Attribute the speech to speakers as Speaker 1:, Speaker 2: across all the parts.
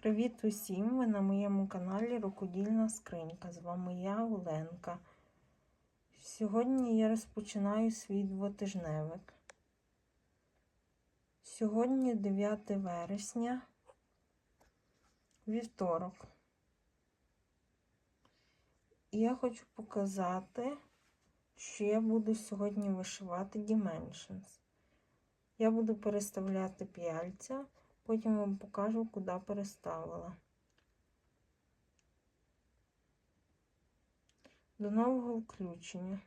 Speaker 1: Привіт усім! Ви на моєму каналі Рукодільна Скринька. З вами я, Оленка. Сьогодні я розпочинаю свій двотижневик. Сьогодні 9 вересня, вівторок. І я хочу показати, що я буду сьогодні вишивати Dimensions. Я буду переставляти п'яльця. Потім вам покажу, куди переставила. До нового включення.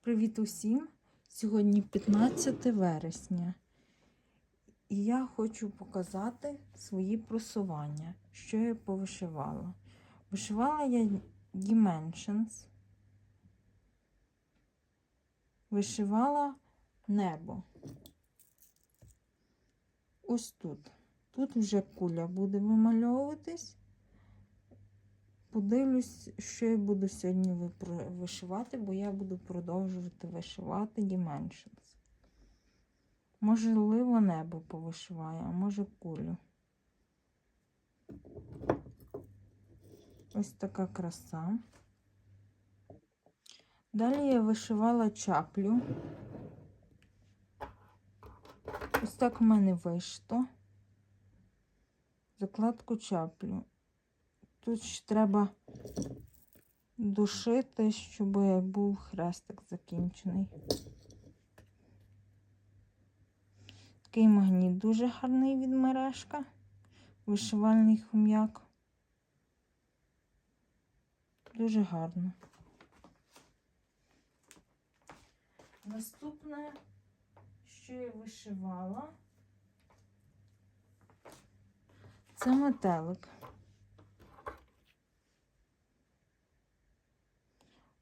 Speaker 1: Привіт усім! Сьогодні 15 вересня. І я хочу показати свої просування, що я повишивала. Вишивала я Dimensions. Вишивала небо ось тут. Тут вже куля буде вимальовуватись. Подивлюсь, що я буду сьогодні вишивати, бо я буду продовжувати вишивати Dimensions. Можливо, небо повишиваю, а може кулю. Ось така краса. Далі я вишивала чаплю. Ось так в мене вийшло. Закладку чаплю. Тут ще треба душити, щоб був хрестик закінчений. Такий магніт дуже гарний від мережка, вишивальний хом'як. Дуже гарно. Наступне що я вишивала. Це метелик.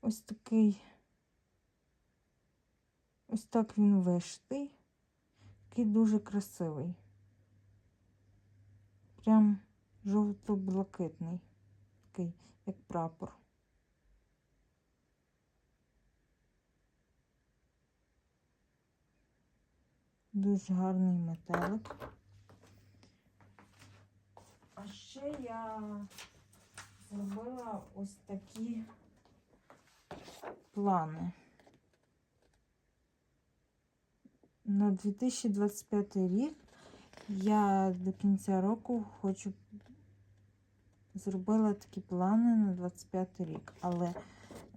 Speaker 1: Ось такий, ось так він вишитий, такий дуже красивий. Прям жовто-блакитний, такий, як прапор. Дуже гарний метелик. А ще я зробила ось такі плани. На 2025 рік я до кінця року хочу зробила такі плани на 25 рік, але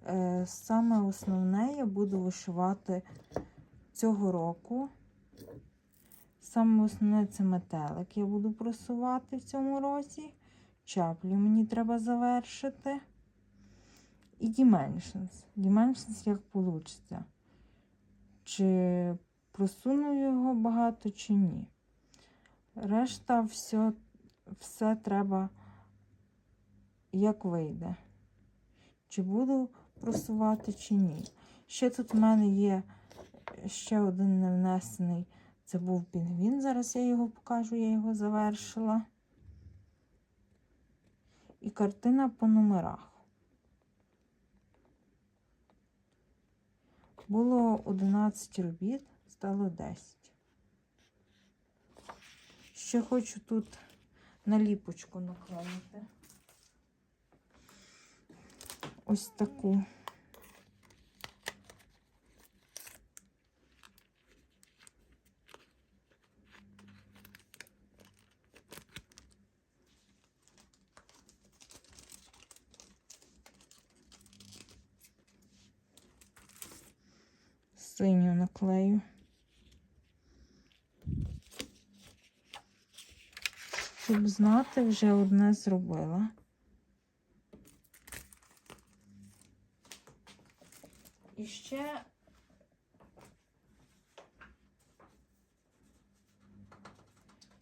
Speaker 1: е, саме основне я буду вишивати цього року. Саме основне це метелик. Я буду просувати в цьому році. Чаплю мені треба завершити. І Dimensions. Dimensions як вийде. Чи просуну його багато, чи ні. Решта все, все треба, як вийде. Чи буду просувати, чи ні. Ще тут в мене є ще один невнесений. Це був пінгвін, зараз я його покажу, я його завершила. І картина по номерах. Було 11 робіт, стало 10. Ще хочу тут наліпочку наклеїти. Ось таку. Синю наклею. Щоб знати, вже одне зробила. І ще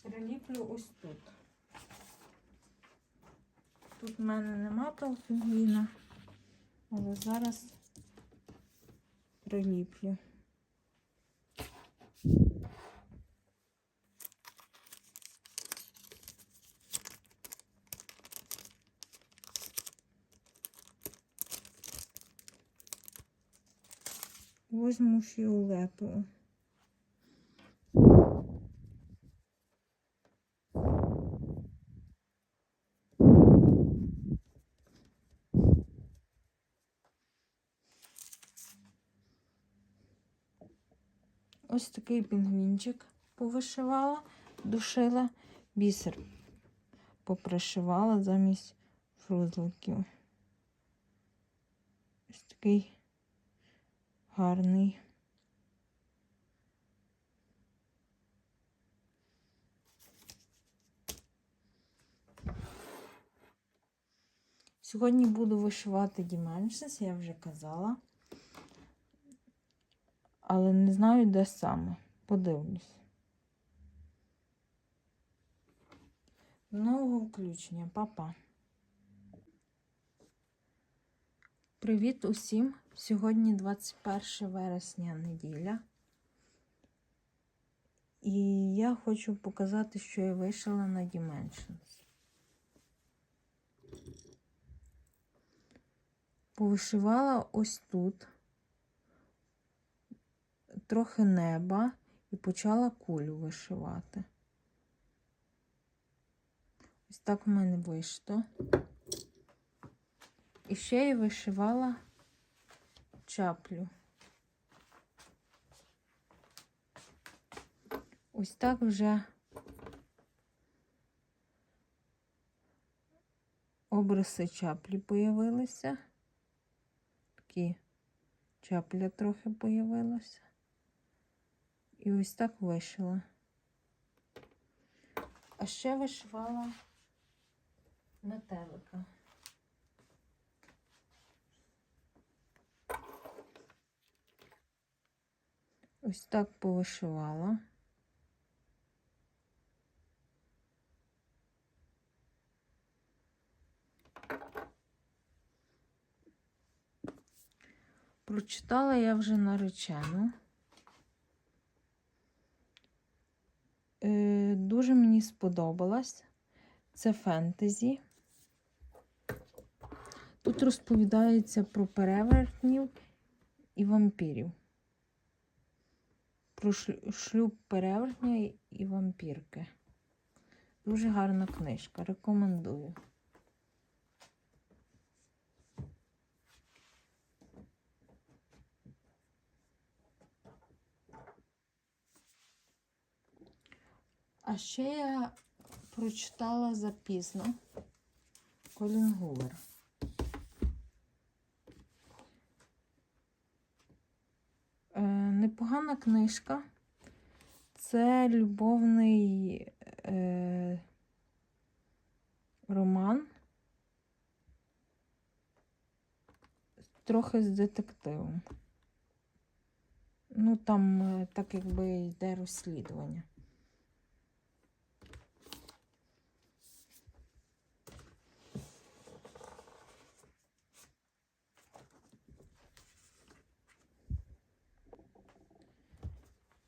Speaker 1: приліплю ось тут. Тут в мене нема того пінгвіна, але зараз приліплю. Возьму фіолетову. Ось такий пінгвінчик повишивала, душила бісер, попришивала замість фрузликів. Ось такий гарний. Сьогодні буду вишивати Dimensions, я вже казала. Але не знаю, де саме. Подивлюсь. Нового включення, папа. Привіт усім! Сьогодні 21 вересня неділя. І я хочу показати, що я вишила на Dimensions. Повишивала ось тут трохи неба і почала кулю вишивати. Ось так в мене вийшло. І ще я вишивала чаплю. Ось так вже обриси чаплі появилися. Такі чапля трохи появилася. І ось так вишила. А ще вишивала метелика. Ось так повишивала. Прочитала я вже наречену. Е, Дуже мені сподобалась. Це фентезі. Тут розповідається про перевертнів і вампірів. Про шлюб перевертня і вампірки. Дуже гарна книжка. Рекомендую. А ще я прочитала запізно Колін Гувер. Е, непогана книжка. Це любовний е, роман. Трохи з детективом. Ну, там е, так якби йде розслідування.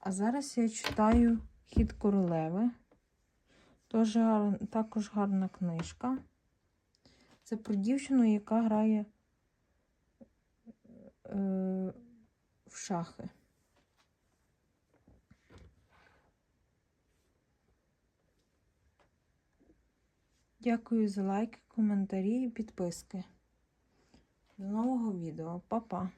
Speaker 1: А зараз я читаю Хід королеви. Тож також гарна книжка. Це про дівчину, яка грає е, в шахи. Дякую за лайки, коментарі і підписки. До нового відео. Па-па!